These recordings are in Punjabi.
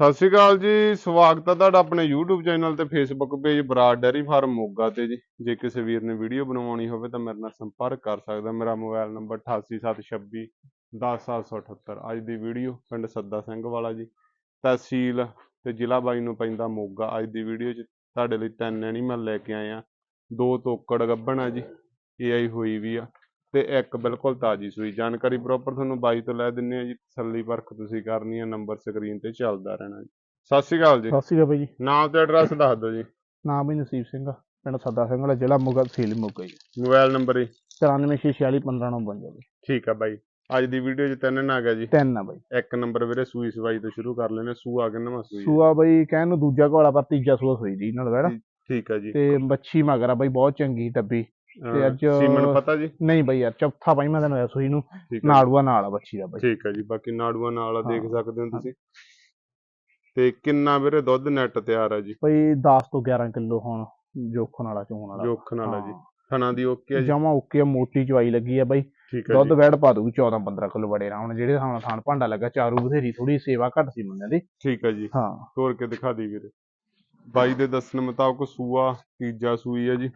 ਸਤਿ ਸ਼੍ਰੀ ਅਕਾਲ ਜੀ, ਸਵਾਗਤ ਹੈ ਤੁਹਾਡਾ ਆਪਣੇ YouTube ਚੈਨਲ ਤੇ Facebook page Brar dairy farm Moga ਤੇ ਜੀ। ਜੇ ਕਿਸੇ ਵੀਰ ਨੇ ਵੀਡੀਓ ਬਣਵਾਉਣੀ ਹੋਵੇ ਤਾਂ ਮੇਰੇ ਨਾਲ ਸੰਪਰਕ ਕਰ ਸਕਦਾ। ਮੇਰਾ ਮੋਬਾਈਲ ਨੰਬਰ 8876 10778 ਅੱਜ ਦੀ ਵੀਡੀਓ ਪਿੰਡ ਸੱਦਾ ਸਿੰਘ ਵਾਲਾ ਜੀ। ਤਹਿਸੀਲ ਤੇ ਜ਼ਿਲ੍ਹਾ ਬਾਈ ਨੂੰ ਪੈਂਦਾ ਮੋਗਾ। ਅੱਜ ਦੀ ਵੀਡੀਓ 'ਚ ਤੁਹਾਡੇ ਲਈ ਤਿੰਨ ਐਨੀਮਲ ਲੈ ਕੇ ਆਏ ਆ ਦੋ ਤੋਕੜ ਗੱਭਣ ਆ ਜੀ। AI ਹੋਈ ਵੀ ਆ। ਤੇ ਇੱਕ ਬਿਲਕੁਲ ਤਾਜੀ ਸੂਈ ਜਾਣਕਾਰੀ ਪ੍ਰੋਪਰ ਤੁਹਾਨੂੰ ਬਾਈ ਤੋਂ ਲੈ ਦਿੰਨੇ ਆ ਜੀ। ਤਸੱਲੀ ਪਰਖ ਤੁਸੀਂ ਕਰਨੀ ਆ ਨੰਬਰ ਸਕਰੀਨ ਤੇ ਚੱਲਦਾ ਰਹਿਣਾ ਜੀ। ਸਤਿ ਸ਼੍ਰੀ ਅਕਾਲ ਜੀ। ਸਤਿ ਸ਼੍ਰੀ ਅਕਾਲ ਬਾਈ ਜੀ। ਨਾਮ ਤੇ ਐਡਰੈਸ ਦੱਸ ਦਿਓ ਜੀ। ਨਾਮ ਬਈ ਨਸੀਬ ਸਿੰਘ ਪਿੰਡ ਸੱਦਾ ਸਿੰਘ ਵਾਲਾ ਜ਼ਿਲ੍ਹਾ ਮੋਗਾ ਤਹਿਸੀਲ ਮੋਗਾ ਜੀ। ਮੋਬਾਈਲ ਨੰਬਰ ਜੀ। 9446415952 ਬਈ। ਠੀਕ ਆ ਬਾਈ। ਅੱਜ ਦੀ ਵੀਡੀਓ 'ਚ ਤਿੰਨ ਨਾ ਗਿਆ ਜੀ। ਤਿੰਨ ਆ ਬਾਈ। ਇੱਕ ਨੰਬਰ ਵੀਰੇ ਸੂਈ ਸਵਾਈ ਤੋਂ ਸ਼ੁਰੂ ਕਰ ਲੈਨੇ ਸੂਆ ਕਿੰਨਵਾਂ ਸੂਈ? ਸੂਆ ਬਾਈ ਕਹਿਣ ਨੂੰ ਦੂਜਾ ਘੋੜਾ ਪਰ ਤੀਜਾ ਸੂਆ ਸੋਈ ਦੀ ਨਾਲ ਵੈੜਾ ਠੀਕ ਆ ਜੀ। ਤੇ ਬੱਚੀ ਮਗਰ ਆ ਬਾਈ ਬਹੁਤ ਚੰਗੀ ਡੱਬੀ ਅਹ, ਅੱਜ- ਸੀਮਨ ਪਤਾ ਜੀ? ਨਹੀਂ ਬਾਈ ਯਾਰ ਚੌਥਾ ਮੈਂ ਤੈਨੂੰ ਹੋਇਆ ਸੂਈ ਨੂੰ। ਠੀਕ ਆ ਨਾੜੂਆ ਨਾਲ ਆ ਬੱਚੀ ਦਾ ਬਾਈ। ਠੀਕ ਆ ਜੀ ਬਾਕੀ ਨਾੜੂਆਂ ਨਾਲ ਆ, ਦੇਖ ਹਾਂ। ਸਕਦੇ ਹੋ ਤੁਸੀਂ। ਤੇ ਕਿੰਨਾ ਵੀਰੇ ਦੁੱਧ ਨੈਟ ਤਿਆਰ ਆ ਜੀ? ਬਾਈ 10 ਤੋਂ 11 ਕਿਲੋ ਹੁਣ ਜੋਖਣ ਵਾਲਾ ਚੋਣ ਵਾਲਾ। ਜੋਖਣ ਵਾਲਾ ਜੀ। ਥਣਾ ਦੀ ਓਕੇ ਆ ਜੀ? ਜਮਾ ਓਕੇ ਆ, ਮੋਟੀ ਚਵਾਈ ਲੱਗੀ ਆ ਬਾਈ। ਠੀਕ ਆ ਦੁੱਧ ਜੀ। ਵੈੜ ਪਾ ਦੂਗੀ 14 15 ਕਿਲੋ ਬੜੇ ਰਾਉਣ ਜਿਹੜੇ ਹਿਸਾਬ ਨਾਲ ਥਾਣ ਭਾਂਡਾ ਲੱਗਾ ਚਾਰੂ ਬਥੇਰੀ ਥੋੜੀ ਸੇਵਾ ਘੱਟ ਸੀ ਮੁੰਡਿਆਂ ਦੀ। ਠੀਕ ਆ ਜੀ। ਹਾਂ। ਤੋੜ ਕੇ ਦਿਖਾ ਦੀ ਵੀਰੇ? ਬਾਈ ਦੇ ਦੱਸਣ ਮੁਤਾਬਕ ਸੂਆ ਤੀਜਾ ਸੂਈ ਹੈ ਜੀ।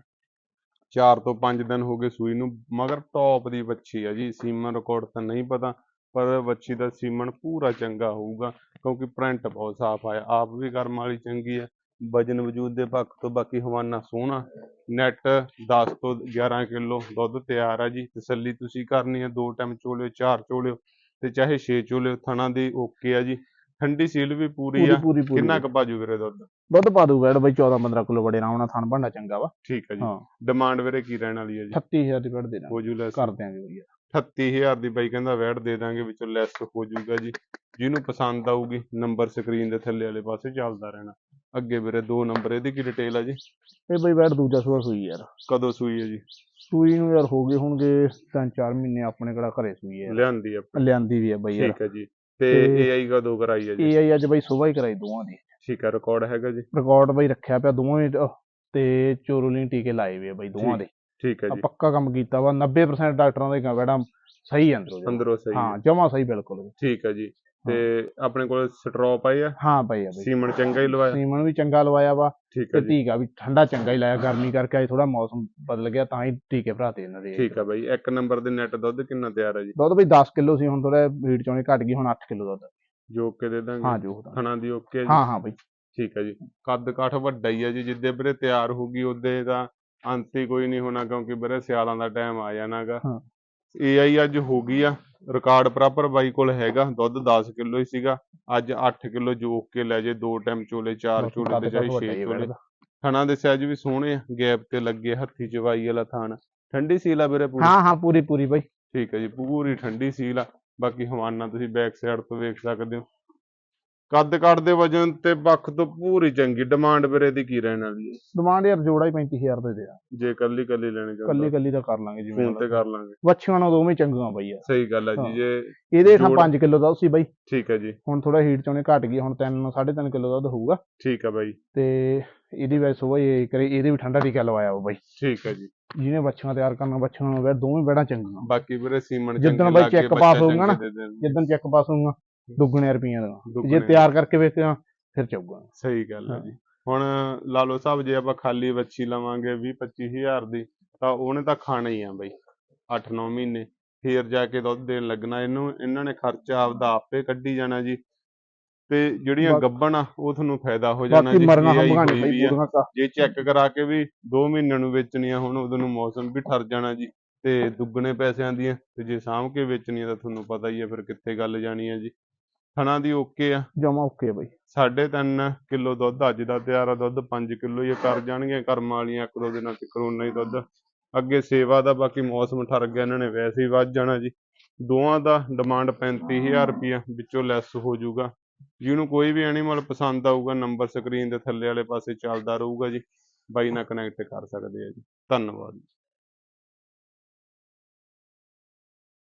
4 ਤੋਂ 5 ਦਿਨ ਹੋ ਗਏ ਸੂਈ ਨੂੰ, ਮਗਰ ਟੌਪ ਦੀ ਵੱਛੀ ਆ ਜੀ, ਸੀਮਨ ਰਿਕਾਰਡ ਤਾਂ ਨਹੀਂ ਪਤਾ, ਪਰ ਵੱਛੀ ਦਾ ਸੀਮਨ ਪੂਰਾ ਚੰਗਾ ਹੋਊਗਾ, ਕਿਉਂਕਿ ਪ੍ਰਿੰਟ ਬਹੁਤ ਸਾਫ਼ ਆਇਆ, ਆਪ ਵੀ ਕਰਮ ਵਾਲੀ ਚੰਗੀ ਹੈ ਵਜਨ ਵਜੂਦ ਦੇ ਪੱਖ ਤੋਂ ਬਾਕੀ ਹਵਾਨਾ ਸੋਹਣਾ ਨੈਟ 10 ਤੋਂ 11 ਕਿਲੋ ਦੁੱਧ ਤਿਆਰ ਆ ਜੀ, ਤਸੱਲੀ ਤੁਸੀਂ ਕਰਨੀ ਹੈ ਦੋ ਟਾਈਮ ਚੋਲਿਓ, ਚਾਰ ਚੋਲਿਓ, ਤੇ ਚਾਹੇ 6 ਚੋਲਿਓ, ਥਣਾ ਦੀ ਓਕੇ ਆ ਜੀ ਠੰਡੀ ਸੀਲ ਵੀ ਪੂਰੀ ਆ। ਪੂਰੀ ਪੂਰੀ। ਕਿੰਨਾ ਕੁ ਬਾਜੂ ਵੀਰੇ ਦੁੱਧ? ਦੁੱਧ ਪਾ ਦੂ ਵੈੜ ਬਾਈ 14 15 ਕਿਲੋ ਬੜੇ ਨਾਲ ਥਣ ਭਾਂਡਾ ਚੰਗਾ ਵਾ। ਠੀਕ ਹੈ ਜੀ। ਹਾਂ। ਡਿਮਾਂਡ ਵੀਰੇ ਕੀ ਰਹਿਣ ਵਾਲੀ ਹੈ ਜੀ? 38000 ਦੀ ਵੈੜ ਦੇ ਦਾਂਗੇ। ਹੋ ਜੂ ਲੈਸ ਕਰ ਦਿਆਂਗੇ ਬਈ। 38000 ਦੀ ਬਾਈ ਕਹਿੰਦਾ ਵੈਟ ਦੇ ਦਾਂਗੇ ਵਿੱਚੋਂ ਲੈਸ ਹੋ ਜੂਗਾ ਜੀ। ਜਿਹਨੂੰ ਪਸੰਦ ਆਊਗੀ ਨੰਬਰ ਸਕਰੀਨ ਦੇ ਥੱਲੇ ਵਾਲੇ ਪਾਸੇ ਚੱਲਦਾ ਰਹਿਣਾ। ਅੱਗੇ ਵੀਰੇ ਦੋ ਨੰਬਰ ਇਹਦੀ ਕੀ ਡਿਟੇਲ ਆ ਜੀ? ਇਹ ਬਈ ਵੈੜ ਦੂਜਾ ਸੂਆ ਸੂਈ ਯਾਰ। ਕਦੋਂ ਸੂਈ ਹੈ ਜੀ? ਸੂਈ ਨੂੰ ਯਾਰ ਹੋ ਗਏ ਹੋਣਗੇ ਤਿੰਨ ਚਾਰ ਮਹੀਨੇ ਆਪਣੇ ਕਿਹੜਾ ਘਰੇ ਸੂਈ ਹੈ ਲਿਆਂਦੀ ਆ ਲਿਆਂਦੀ ਵੀ ਹੈ ਬਈ ਯਾਰ। ਠੀਕ ਹੈ ਜੀ। ਤੇ AI ਕਦੋਂ ਕਰਾਈ ਹੈ ਜੀ? ਆਈ ਅੱਜ ਬਈ ਸੁਬਾਹ ਹੀ ਕਰਾਈ ਦੋਵਾਂ ਦੀ। ਠੀਕ ਹੈ ਰਿਕਾਰਡ ਹੈਗਾ ਜੀ? ਰਿਕਾਰਡ ਬਈ ਰੱਖਿਆ ਪਿਆ ਦੋਵਾਂ ਅਹ, ਤੇ ਚੋਰੂਲਿਨ ਟੀਕੇ ਲਾਏ ਵੀ ਆ ਬਈ ਦੋਵਾਂ ਦੇ। ਠੀਕ ਹੈ ਜੀ। ਪੱਕਾ ਕੰਮ ਕੀਤਾ ਵਾ 90% ਡਾਕਟਰਾਂ ਦੇ ਵੈੜਾਂ ਸਹੀ ਅੰਦਰੋਂ। ਅੰਦਰੋਂ ਸਹੀ ਹਾਂ ਜਮਾ ਸਹੀ ਬਿਲਕੁਲ। ਠੀਕ ਹੈ ਜੀ। ਤੇ ਆਪਣੇ ਕੋਲ ਸਟ੍ਰੋਪ ਆਈ ਆ। ਹਾਂ ਬਈ ਆ ਬਈ ਸੀਮਨ ਚੰਗਾ ਹੀ ਲਵਾਇਆ। ਸੀਮਨ ਵੀ ਚੰਗਾ ਲਵਾਇਆ ਵਾ ਠੀਕ ਹੈ ਜੀ। ਟੀਕਾ ਵੀ ਠੰਡਾ ਚੰਗਾ ਹੀ ਲਾਇਆ। ਗਰਮੀ ਕਰਕੇ ਅੱਜ ਥੋੜਾ ਮੌਸਮ ਬਦਲ ਗਿਆ ਤਾਂ ਹੀ ਟੀਕੇ ਭਰਾਤੇ ਇਹਨਾਂ ਦੇ। ਠੀਕ ਹੈ ਬਾਈ ਇੱਕ ਨੰਬਰ ਦੇ ਨੈਟ ਦੁੱਧ ਕਿੰਨਾ ਤਿਆਰ ਹੈ ਜੀ? ਦੁੱਧ ਬਈ 10 ਕਿਲੋ ਸੀ ਹੁਣ ਥੋੜਾ ਵੀਡ ਚੋਂ ਘਟ ਗਈ ਹੁਣ 8 ਕਿਲੋ ਦੁੱਧ ਜੋ ਕੇ ਦੇ ਦਾਂਗੇ। ਹਾਂ ਜੋ ਥਣਾ ਦੀ ਓਕੇ ਜੀ। ਹਾਂ ਹਾਂ ਬਈ। ਠੀਕ ਹੈ ਜੀ। ਕੱਦ ਕਾਠ ਵੱਡਾ ਹੀ ਹੈ ਜੀ ਜਿੱਦੇ ਵੀਰੇ ਤਿਆਰ ਹੋਊਗੀ ਉਹਦੇ ਦਾ ਅੰਤ ਹੀ ਕੋਈ ਨਹੀਂ ਹੋਣਾ ਕਿਉਂਕਿ ਵੀਰੇ ਸਿਆਲਾਂ ਦਾ ਟਾਈਮ ਆ ਜਾਣਾਗਾ ਹਾਂ। AI ਅੱਜ ਹੋ ਗਈ ਆ। ਰਿਕਾਰਡ ਪ੍ਰੋਪਰ ਬਾਈ ਕੋਲ ਹੈਗਾ ਦੁੱਧ 10 ਕਿਲੋ ਹੀ ਸੀਗਾ ਅੱਜ 8 ਕਿਲੋ ਜੋਕ ਕੇ ਲੈ ਜੇ ਦੋ ਟਾਈਮ ਚੋਲੇ ਚਾਰ ਚੋਲੇ ਤੇ ਚਾਹੇ ਕਾਠ ਵੱਡਾ 6 ਹੀ ਆ ਚੋਲੇ। ਥਣਾ ਦੇ ਸਾਈਜ਼ ਵੀ ਸੋਹਣੇ ਆ ਗੈਪ ਤੇ ਲੱਗੇ ਹੱਥੀ ਚਵਾਈ ਵਾਲਾ ਥਾਣ। ਠੰਡੀ ਸੀਲ ਆ ਵੀਰੇ ਪੂਰੀ? ਹਾਂ ਹਾਂ ਪੂਰੀ ਪੂਰੀ ਬਈ। ਠੀਕ ਹੈ ਜੀ ਪੂਰੀ ਠੰਡੀ ਸੀਲ ਆ। ਬਾਕੀ ਹਵਾਨਾ ਤੁਸੀਂ ਬੈਕ ਸਾਈਡ ਤੋਂ ਵੇਖ ਸਕਦੇ ਹੋ। ਕੱਦ ਕੱਟ ਦੇ ਵਜਨ ਤੇ ਪੱਖ ਤੋਂ ਪੂਰੀ ਚੰਗੀ। ਡਿਮਾਂਡ ਵੀਰੇ ਦੀ ਕੀ ਰਹਿਣ ਵਾਲੀ ਹੈ? ਡਿਮਾਂਡ ਯਾਰ ਜੋੜਾ ਹੀ 35000 ਦੇ ਦੇ ਆ। ਜੇ ਕੱਲੀ ਕੱਲੀ ਲੈਣੀ ਕੱਲੀ ਚਾਹੁੰਦਾ। ਕੱਲੀ ਦਾ ਕਰ ਲਾਂਗੇ ਜਿਵੇਂ ਫੋਨ ਤੇ ਕਰ ਲਾਂਗੇ। ਵੱਛੀਆਂ ਨਾਲ ਦੋਵੇਂ ਚੰਗੀਆਂ ਬਈ ਯਾਰ। ਸਹੀ ਗੱਲ ਹੈ ਜੀ। ਜੇ ਇਹਦੇ ਥਾਂ ਜੋੜ- 5 ਕਿਲੋ ਦਾ ਸੀ ਬਈ। ਠੀਕ ਹੈ ਜੀ। ਹੁਣ ਥੋੜਾ ਹੀਟ ਚੋਂ ਘਟ ਗਈ ਹੁਣ 3 3.5 ਕਿਲੋ ਦਾ ਦੁੱਧ ਹੋਊਗਾ। ਠੀਕ ਹੈ ਬਾਈ। ਤੇ ਇਹਦੀ ਵੈਸੇ ਸੁਬਾਹ ਇਹ ਕਰੇ ਇਹਦੇ ਵੀ ਠੰਡਾ ਟੀਕਾ ਲਵਾਇਆ ਉਹ ਬਈ। ਠੀਕ ਹੈ ਜੀ। ਜਿਹਨੇ ਵੱਛੀਆਂ ਤਿਆਰ ਕਰਨਾ ਵੱਛੀਆਂ ਨੂੰ ਵੈ ਦੋਵੇਂ ਬੈੜਾਂ ਚੰਗੀਆਂ। ਬਾਕੀ ਵੀਰੇ ਸੀਮਨ ਜਿੱਦਣ ਚੰਗੇ ਬਾਈ ਲਾ ਕੇ check ਬੱਚਾ pass ਹੋਊਗਾ ਨਾ। ਜਿੱਦਣ ਚੈੱਕ ਪਾਸ ਹੋਊਗਾ। ਦੁੱਗਣੇ ਰੁਪਈਆਂ ਦਾ ਜੇ ਤਿਆਰ ਕਰਕੇ ਵੇਚਿਆ ਫਿਰ ਚਾਹੂਗਾ ਸਹੀ ਗੱਲ ਹੈ। ਜੀ। ਹੁਣ ਲਾ ਲਓ ਸਾਹਿਬ ਜੇ ਆਪਾਂ ਖਾਲੀ ਵੱਛੀ ਲਵਾਂਗੇ 20 25000 ਦੀ ਤਾਂ ਉਹਨੇ ਤਾਂ ਖਾਣਾ ਹੀ ਆ ਬਾਈ 8-9 ਮਹੀਨੇ। ਫੇਰ ਜਾ ਕੇ ਦੁੱਧ ਦੇਣ ਲੱਗਣਾ। ਇਹਨੂੰ ਇਹਨਾਂ ਨੇ ਖਰਚਾ ਆਪਦਾ ਆਪੇ ਕੱਢੀ ਜਾਣਾ ਜੀ। ਤੇ ਜਿਹੜੀਆਂ ਗੱਬਣ ਆ ਉਹ ਤੁਹਾਨੂੰ ਫਾਇਦਾ ਹੋ ਜਾਣਾ ਬਾਕੀ ਜੀ। ਆ। ਜੇ ਚੈੱਕ ਕਰਾ ਕੇ ਵੀ 2 ਮਹੀਨਿਆਂ ਨੂੰ ਵੇਚਣੀਆਂ ਹੁਣ ਉਦੋਂ ਨੂੰ ਮੌਸਮ ਵੀ ਠਰ ਜਾਣਾ ਜੀ। ਤੇ ਦੁੱਗਣੇ ਪੈਸਿਆਂ ਦੀਆਂ ਤੇ ਜੇ ਸਾਂਭ ਕੇ ਵੇਚਣੀਆਂ ਤਾਂ ਤੁਹਾਨੂੰ ਪਤਾ ਹੀ ਹੈ ਫਿਰ ਕਿੱਥੇ ਗੱਲ ਜਾਣੀ ਹੈ ਜੀ। ਥਣਾ ਦੀ ਓਕੇ ਆ? ਜਮਾ ਓਕੇ ਬਈ। 3.5 ਕਿਲੋ ਦੁੱਧ ਅੱਜ ਦਾ ਤਿਆਰ ਆ ਦੁੱਧ 5 ਕਿਲੋ ਹੀ ਆ, ਕਰ ਜਾਣਗੀਆਂ ਕਰਮ ਵਾਲੀਆਂ ਇੱਕ ਦੋ ਦਿਨਾਂ ਤੱਕ ਉਨਾ ਹੀ ਦੁੱਧ। ਅੱਗੇ ਸੇਵਾ ਦਾ ਬਾਕੀ ਮੌਸਮ ਠਰ ਗਿਆ ਇਹਨਾਂ ਨੇ ਵੈਸੇ ਹੀ ਵੱਧ ਜਾਣਾ ਜੀ। ਦੋਵਾਂ ਦਾ ਡਿਮਾਂਡ 35000 ਰੁਪਿਆ ਵਿੱਚੋਂ ਲੈਸ ਹੋ ਜਾਊਗਾ। ਜਿਹਨੂੰ ਕੋਈ ਵੀ ਐਨੀਮਲ ਪਸੰਦ ਆਊਗਾ ਨੰਬਰ ਸਕਰੀਨ ਦੇ ਥੱਲੇ ਵਾਲੇ ਪਾਸੇ ਚੱਲਦਾ ਰਹੂਗਾ ਜੀ। ਬਾਈ ਨਾਲ ਕਨੈਕਟ ਕਰ ਸਕਦੇ ਆ ਜੀ। ਧੰਨਵਾਦ।